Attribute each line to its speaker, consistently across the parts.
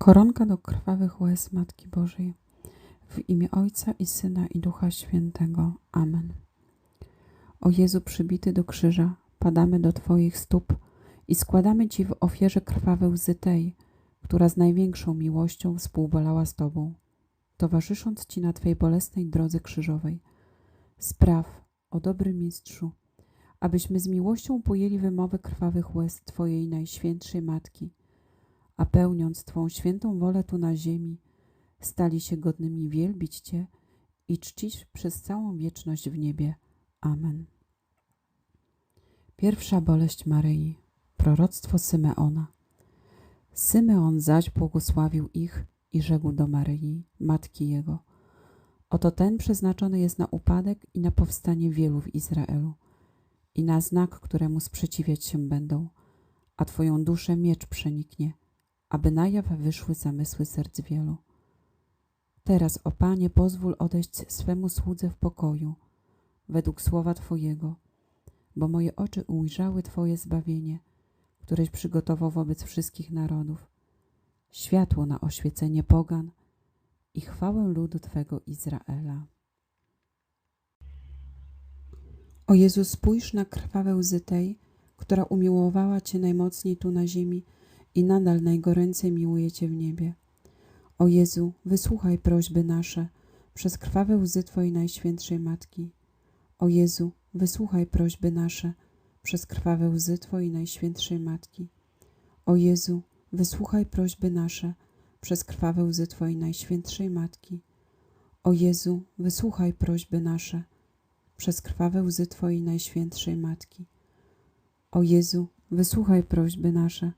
Speaker 1: Koronka do krwawych łez Matki Bożej. W imię Ojca i Syna i Ducha Świętego. Amen. O Jezu przybity do krzyża, padamy do Twoich stóp i składamy Ci w ofierze krwawe łzy tej, która z największą miłością współbolała z Tobą, towarzysząc Ci na Twej bolesnej drodze krzyżowej. Spraw, o dobry mistrzu, abyśmy z miłością pojęli wymowę krwawych łez Twojej Najświętszej Matki, a pełniąc Twą świętą wolę tu na ziemi, stali się godnymi wielbić Cię i czcić przez całą wieczność w niebie. Amen. Pierwsza boleść Maryi. Proroctwo Symeona. Symeon zaś błogosławił ich i rzekł do Maryi, matki jego. Oto ten przeznaczony jest na upadek i na powstanie wielu w Izraelu i na znak, któremu sprzeciwiać się będą, a Twoją duszę miecz przeniknie, aby na jaw wyszły zamysły serc wielu. Teraz, o Panie, pozwól odejść swemu słudze w pokoju, według słowa Twojego, bo moje oczy ujrzały Twoje zbawienie, któreś przygotował wobec wszystkich narodów, światło na oświecenie pogan i chwałę ludu Twego Izraela. O Jezu, spójrz na krwawe łzy tej, która umiłowała Cię najmocniej tu na ziemi i nadal najgoręcej miłuje Cię w niebie. O Jezu, wysłuchaj prośby nasze przez krwawe łzy Twojej Najświętszej Matki. O Jezu, wysłuchaj prośby nasze przez krwawe łzy Twojej Najświętszej Matki. O Jezu, wysłuchaj prośby nasze przez krwawe łzy Twojej Najświętszej Matki. O Jezu, wysłuchaj prośby nasze przez krwawe łzy Twojej Najświętszej Matki. O Jezu, wysłuchaj prośby nasze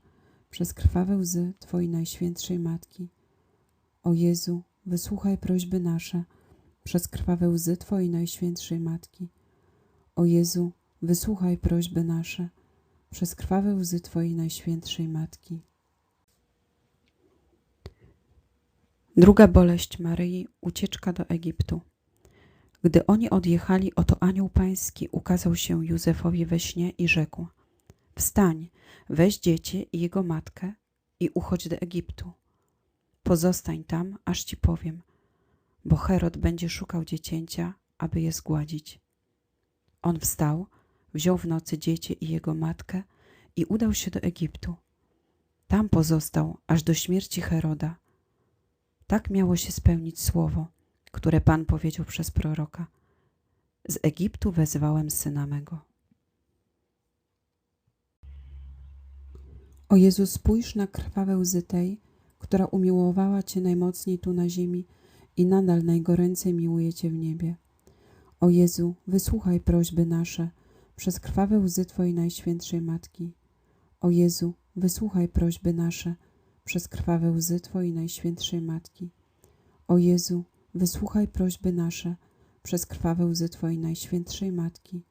Speaker 1: przez krwawe łzy Twojej Najświętszej Matki. O Jezu, wysłuchaj prośby nasze przez krwawe łzy Twojej Najświętszej Matki. O Jezu, wysłuchaj prośby nasze przez krwawe łzy Twojej Najświętszej Matki. Druga boleść Maryi ucieczka do Egiptu. Gdy oni odjechali, oto anioł pański ukazał się Józefowi we śnie i rzekł: Wstań, weź dziecię i jego matkę i uchodź do Egiptu. Pozostań tam, aż ci powiem, bo Herod będzie szukał dziecięcia, aby je zgładzić. On wstał, wziął w nocy dziecię i jego matkę i udał się do Egiptu. Tam pozostał aż do śmierci Heroda. Tak miało się spełnić słowo, które Pan powiedział przez proroka. Z Egiptu wezwałem syna mego. O Jezu, spójrz na krwawe łzy tej, która umiłowała Cię najmocniej tu na ziemi i nadal najgoręcej miłuje Cię w niebie. O Jezu, wysłuchaj prośby nasze przez krwawe łzy Twojej Najświętszej Matki. O Jezu, wysłuchaj prośby nasze przez krwawe łzy Twojej Najświętszej Matki. O Jezu, wysłuchaj prośby nasze przez krwawe łzy Twojej Najświętszej Matki.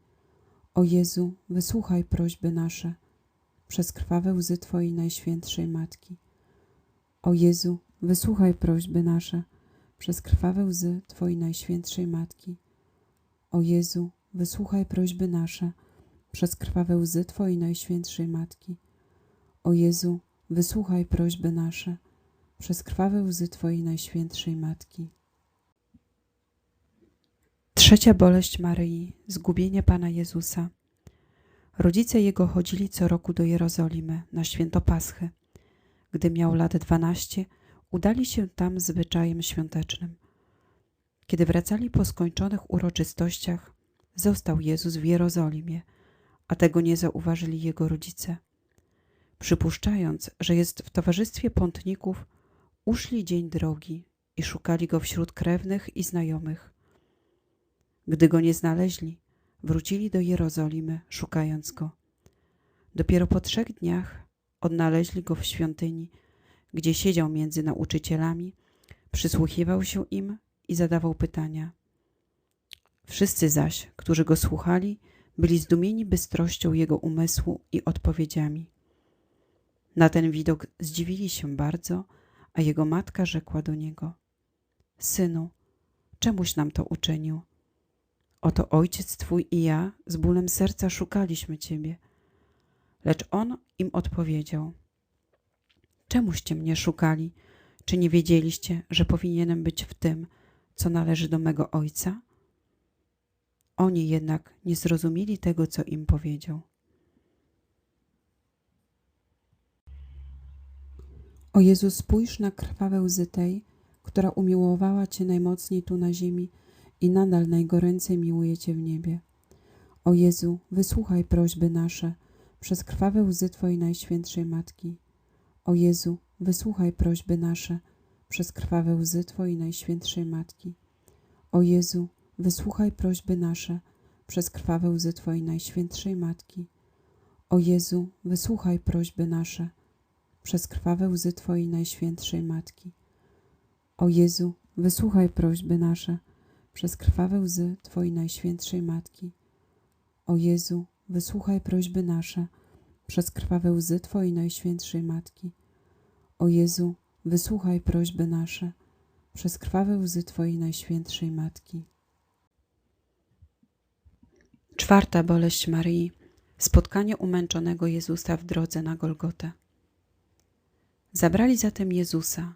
Speaker 1: O Jezu, wysłuchaj prośby nasze przez krwawe łzy Twojej Najświętszej Matki. O Jezu, wysłuchaj prośby nasze przez krwawe łzy Twojej Najświętszej Matki. O Jezu, wysłuchaj prośby nasze przez krwawe łzy Twojej Najświętszej Matki. O Jezu, wysłuchaj prośby nasze przez krwawe łzy Twojej Najświętszej Matki. Trzecia boleść Maryi, zgubienie Pana Jezusa. Rodzice Jego chodzili co roku do Jerozolimy na święto Paschy. Gdy miał lat dwanaście, udali się tam zwyczajem świątecznym. Kiedy wracali po skończonych uroczystościach, został Jezus w Jerozolimie, a tego nie zauważyli jego rodzice. Przypuszczając, że jest w towarzystwie pątników, uszli dzień drogi i szukali go wśród krewnych i znajomych. Gdy go nie znaleźli, wrócili do Jerozolimy, szukając go. Dopiero po trzech dniach odnaleźli go w świątyni, gdzie siedział między nauczycielami, przysłuchiwał się im i zadawał pytania. Wszyscy zaś, którzy go słuchali, byli zdumieni bystrością jego umysłu i odpowiedziami. Na ten widok zdziwili się bardzo, a jego matka rzekła do niego: Synu, czemuś nam to uczynił? Oto ojciec twój i ja z bólem serca szukaliśmy ciebie. Lecz on im odpowiedział: Czemuście mnie szukali? Czy nie wiedzieliście, że powinienem być w tym, co należy do mego ojca? Oni jednak nie zrozumieli tego, co im powiedział. O Jezu, spójrz na krwawe łzy tej, która umiłowała Cię najmocniej tu na ziemi i nadal najgoręcej miłuje Cię w niebie. O Jezu, wysłuchaj prośby nasze przez krwawe łzy Twojej Najświętszej Matki. O Jezu, wysłuchaj prośby nasze przez krwawe łzy Twojej Najświętszej Matki. O Jezu, wysłuchaj prośby nasze przez krwawe łzy Twojej Najświętszej Matki. O Jezu, wysłuchaj prośby nasze przez krwawe łzy Twojej Najświętszej Matki. O Jezu, wysłuchaj prośby nasze przez krwawe łzy Twojej Najświętszej Matki. O Jezu, wysłuchaj prośby nasze przez krwawe łzy Twojej Najświętszej Matki. O Jezu, wysłuchaj prośby nasze przez krwawe łzy Twojej Najświętszej Matki. Czwarta boleść Maryi. Spotkanie umęczonego Jezusa w drodze na Golgotę. Zabrali zatem Jezusa,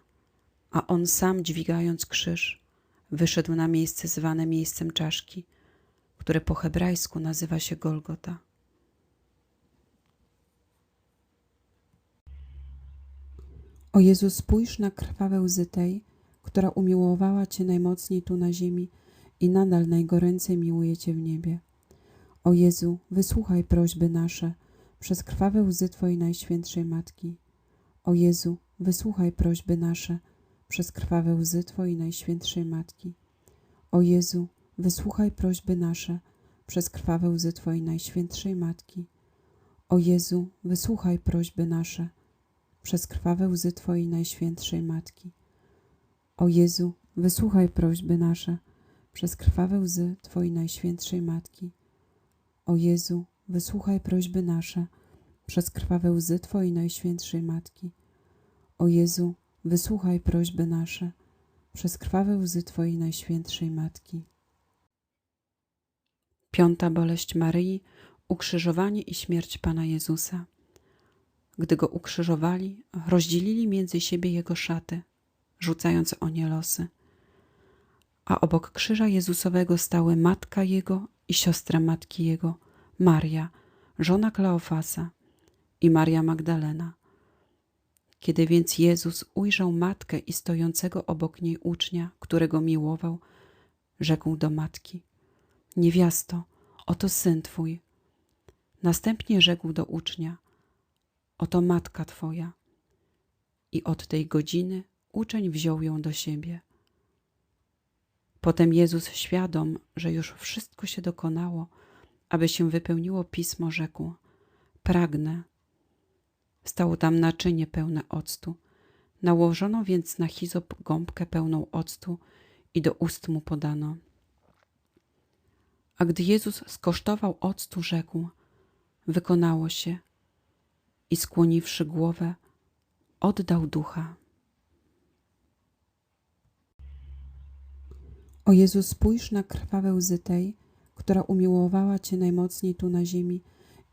Speaker 1: a on sam, dźwigając krzyż, wyszedł na miejsce zwane miejscem czaszki, które po hebrajsku nazywa się Golgota. O Jezu, spójrz na krwawe łzy tej, która umiłowała Cię najmocniej tu na ziemi i nadal najgoręcej miłuje Cię w niebie. O Jezu, wysłuchaj prośby nasze przez krwawe łzy Twojej Najświętszej Matki. O Jezu, wysłuchaj prośby nasze przez krwawe łzy Twojej Najświętszej Matki. O Jezu, wysłuchaj prośby nasze przez krwawe łzy Twojej Najświętszej Matki. O Jezu, wysłuchaj prośby nasze przez krwawe łzy Twojej Najświętszej Matki. O Jezu, wysłuchaj prośby nasze przez krwawe łzy Twojej Najświętszej Matki. O Jezu, wysłuchaj prośby nasze przez krwawe łzy Twojej Najświętszej Matki. O Jezu, wysłuchaj prośby nasze przez krwawe łzy Twojej Najświętszej Matki. Piąta boleść Maryi, ukrzyżowanie i śmierć Pana Jezusa. Gdy Go ukrzyżowali, rozdzielili między siebie Jego szaty, rzucając o nie losy. A obok krzyża Jezusowego stały matka Jego i siostra matki Jego, Maria, żona Kleofasa i Maria Magdalena. Kiedy więc Jezus ujrzał matkę i stojącego obok niej ucznia, którego miłował, rzekł do matki: Niewiasto, oto syn twój. Następnie rzekł do ucznia: Oto matka twoja. I od tej godziny uczeń wziął ją do siebie. Potem Jezus, świadom, że już wszystko się dokonało, aby się wypełniło pismo, rzekł: Pragnę. Stało tam naczynie pełne octu. Nałożono więc na hizop gąbkę pełną octu i do ust mu podano. A gdy Jezus skosztował octu, rzekł: Wykonało się. I skłoniwszy głowę, oddał ducha. O Jezu, spójrz na krwawe łzy tej, która umiłowała Cię najmocniej tu na ziemi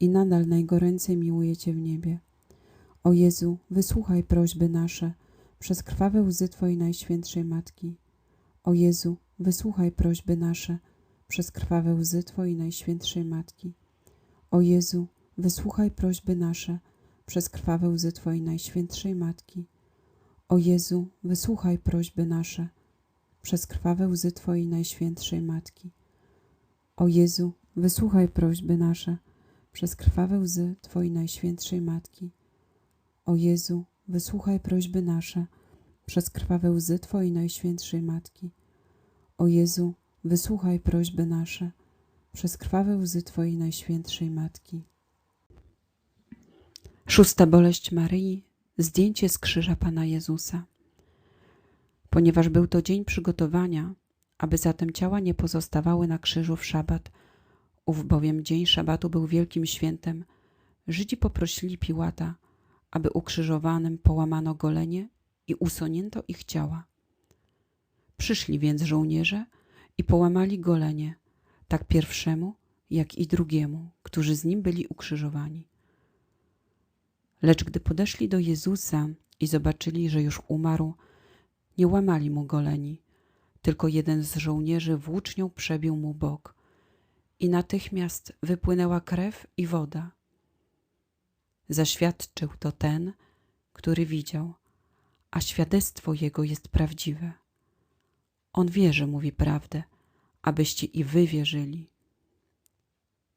Speaker 1: i nadal najgoręcej miłuje Cię w niebie. O Jezu, wysłuchaj prośby nasze przez krwawe łzy Twojej Najświętszej Matki. O Jezu, wysłuchaj prośby nasze przez krwawe łzy Twojej Najświętszej Matki. O Jezu, wysłuchaj prośby nasze przez krwawe łzy Twojej Najświętszej Matki. O Jezu, wysłuchaj prośby nasze przez krwawe łzy Twojej Najświętszej Matki. O Jezu, wysłuchaj prośby nasze przez krwawe łzy Twojej Najświętszej Matki. O Jezu, wysłuchaj prośby nasze przez krwawe łzy Twojej Najświętszej Matki. O Jezu, wysłuchaj prośby nasze przez krwawe łzy Twojej Najświętszej Matki. Szósta boleść Maryi, zdjęcie z krzyża Pana Jezusa. Ponieważ był to dzień przygotowania, aby zatem ciała nie pozostawały na krzyżu w szabat, ów bowiem dzień szabatu był wielkim świętem, Żydzi poprosili Piłata, aby ukrzyżowanym połamano golenie i usunięto ich ciała. Przyszli więc żołnierze i połamali golenie, tak pierwszemu, jak i drugiemu, którzy z nim byli ukrzyżowani. Lecz gdy podeszli do Jezusa i zobaczyli, że już umarł, Nie łamali mu goleni, tylko jeden z żołnierzy włócznią przebił mu bok i natychmiast wypłynęła krew i woda. Zaświadczył to ten, który widział, a świadectwo jego jest prawdziwe. On wie, że mówi prawdę, abyście i wy wierzyli.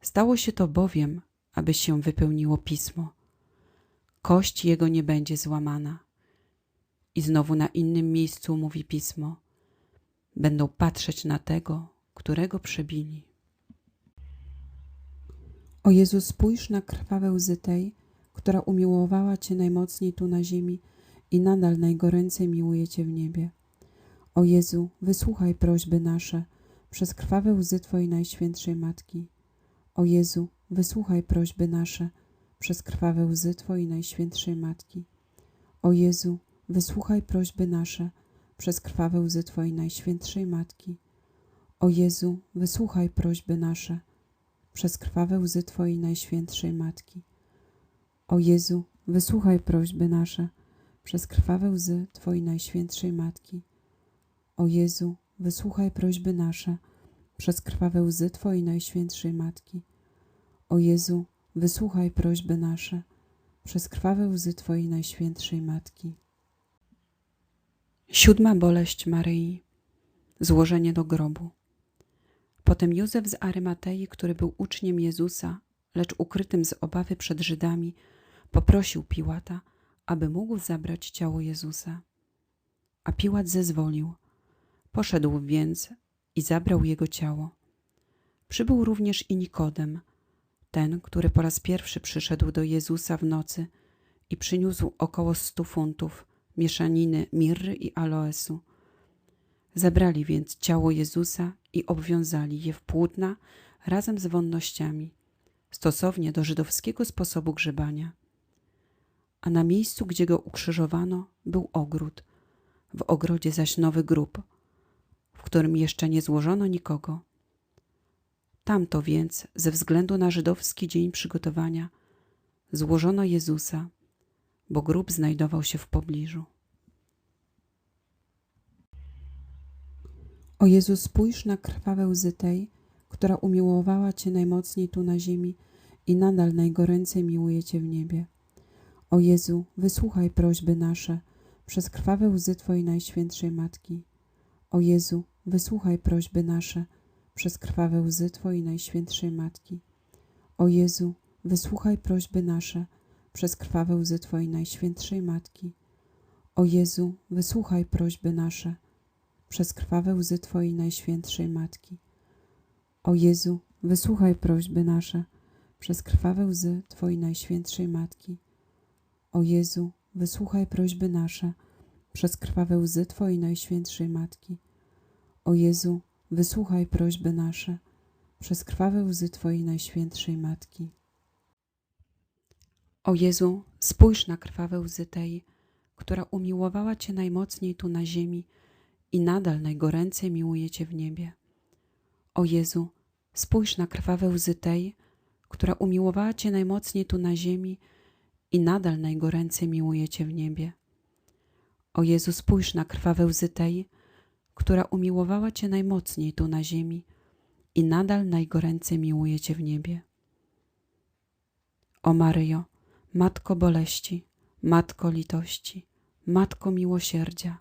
Speaker 1: Stało się to bowiem, aby się wypełniło pismo. Kość jego nie będzie złamana. I znowu na innym miejscu mówi pismo: Będą patrzeć na tego, którego przebili. O Jezu, spójrz na krwawe łzy tej, która umiłowała Cię najmocniej tu na ziemi i nadal najgoręcej miłuje Cię w niebie. O Jezu, wysłuchaj prośby nasze przez krwawe łzy Twojej Najświętszej Matki. O Jezu, wysłuchaj prośby nasze przez krwawe łzy Twojej Najświętszej Matki. O Jezu, wysłuchaj prośby nasze przez krwawe łzy Twojej Najświętszej Matki. O Jezu, wysłuchaj prośby nasze przez krwawe łzy Twojej Najświętszej Matki. O Jezu, wysłuchaj prośby nasze przez krwawe łzy Twojej Najświętszej Matki. O Jezu, wysłuchaj prośby nasze przez krwawe łzy Twojej Najświętszej Matki. O Jezu, wysłuchaj prośby nasze przez krwawe łzy Twojej Najświętszej Matki. Siódma boleść Maryi. Złożenie do grobu. Potem Józef z Arymatei, który był uczniem Jezusa, lecz ukrytym z obawy przed Żydami, poprosił Piłata, aby mógł zabrać ciało Jezusa. A Piłat zezwolił. Poszedł więc i zabrał jego ciało. Przybył również i Nikodem, ten, który po raz pierwszy przyszedł do Jezusa w nocy i przyniósł około stu funtów mieszaniny mirry i aloesu. Zabrali więc ciało Jezusa i obwiązali je w płótna razem z wonnościami, stosownie do żydowskiego sposobu grzebania. A na miejscu, gdzie go ukrzyżowano, był ogród, w ogrodzie zaś nowy grób, w którym jeszcze nie złożono nikogo. Tamto więc, ze względu na żydowski dzień przygotowania, złożono Jezusa, bo grób znajdował się w pobliżu. O Jezu, spójrz na krwawe łzy tej, która umiłowała Cię najmocniej tu na ziemi i nadal najgoręcej miłuje Cię w niebie. O Jezu, wysłuchaj prośby nasze przez krwawe łzy Twojej Najświętszej Matki. O Jezu, wysłuchaj prośby nasze przez krwawe łzy Twojej Najświętszej Matki. O Jezu, wysłuchaj prośby nasze przez krwawe łzy Twojej Najświętszej Matki. O Jezu, wysłuchaj prośby nasze przez krwawe łzy Twojej Najświętszej Matki. O Jezu, wysłuchaj prośby nasze przez krwawe łzy Twojej Najświętszej Matki. O Jezu, wysłuchaj prośby nasze przez krwawe łzy Twojej Najświętszej Matki. O Jezu, wysłuchaj prośby nasze przez krwawe łzy Twojej Najświętszej Matki. O Jezu, spójrz na krwawe łzy tej, która umiłowała Cię najmocniej tu na ziemi i nadal najgoręcej miłuje Cię w niebie. O Jezu, spójrz na krwawe łzy tej, która umiłowała Cię najmocniej tu na ziemi i nadal najgoręcej miłuje Cię w niebie. O Jezu, spójrz na krwawe łzy tej, która umiłowała Cię najmocniej tu na ziemi i nadal najgoręcej miłuje Cię w niebie. O Maryjo, Matko boleści, Matko litości, Matko miłosierdzia,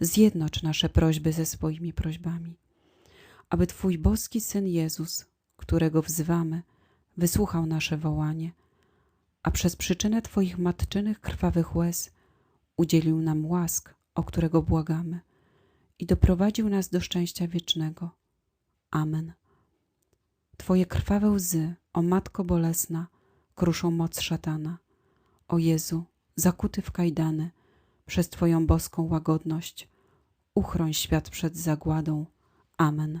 Speaker 1: zjednocz nasze prośby ze swoimi prośbami, aby Twój boski Syn Jezus, którego wzywamy, wysłuchał nasze wołanie, a przez przyczynę Twoich matczynych krwawych łez udzielił nam łask, o którego błagamy i doprowadził nas do szczęścia wiecznego. Amen. Twoje krwawe łzy, o Matko bolesna, kruszą moc szatana. O Jezu, zakuty w kajdany, przez Twoją boską łagodność, uchroń świat przed zagładą. Amen.